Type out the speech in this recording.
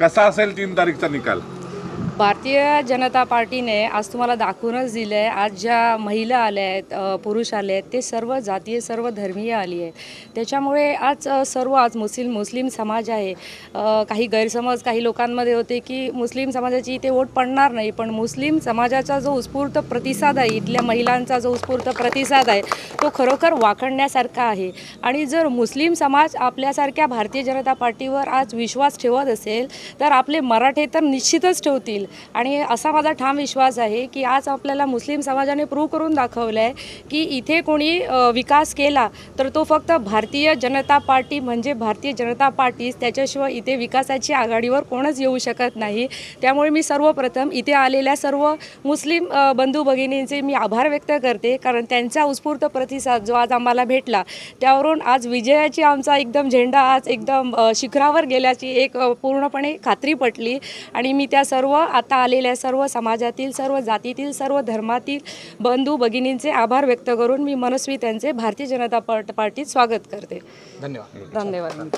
कसा असेल तीन तारीखचा निकाल? भारतीय जनता पार्टीने आज तुम्हाला दाखवूनच दिलं आहे आज ज्या महिला आल्या आहेत पुरुष आले आहेत ते सर्व जातीय सर्व धर्मीय आली आहे त्याच्यामुळे आज सर्व आज मुस्लिम मुस्लिम समाज आहे. काही गैरसमज काही लोकांमध्ये होते की मुस्लिम समाजाची इथे वोट पडणार नाही पण मुस्लिम समाजाचा जो उत्स्फूर्त प्रतिसाद आहे इथल्या महिलांचा जो उत्स्फूर्त प्रतिसाद आहे तो खरोखर वाकडण्यासारखा आहे. आणि जर मुस्लिम समाज आपल्यासारख्या भारतीय जनता पार्टीवर आज विश्वास ठेवत असेल तर आपले मराठे तर निश्चितच ठेवतील. आणि असा माझा ठाम विश्वास आहे की आज आपल्याला मुस्लिम समाजाने प्रूव्ह करून दाखवलं आहे की इथे कोणी विकास केला तर तो फक्त भारतीय जनता पार्टी म्हणजे भारतीय जनता पार्टीच त्याच्याशिवाय इथे विकासाची आघाडीवर कोणच येऊ शकत नाही. त्यामुळे मी सर्वप्रथम इथे आलेल्या सर्व मुस्लिम बंधू भगिनींचे मी आभार व्यक्त करते. कारण त्यांचा उत्स्फूर्त प्रतिसाद जो आज आम्हाला भेटला त्यावरून आज विजयाची आमचा एकदम झेंडा आज एकदम शिखरावर गेल्याची एक पूर्णपणे खात्री पटली. आणि मी त्या सर्व आता आलेल्या सर्व समाजातील सर्व जातीतील सर्व धर्मातील बंधू भगिनींचे आभार व्यक्त करून मी मनस्वी त्यांचे भारतीय जनता पार्ट पार्टीत स्वागत करते. धन्यवाद. धन्यवाद.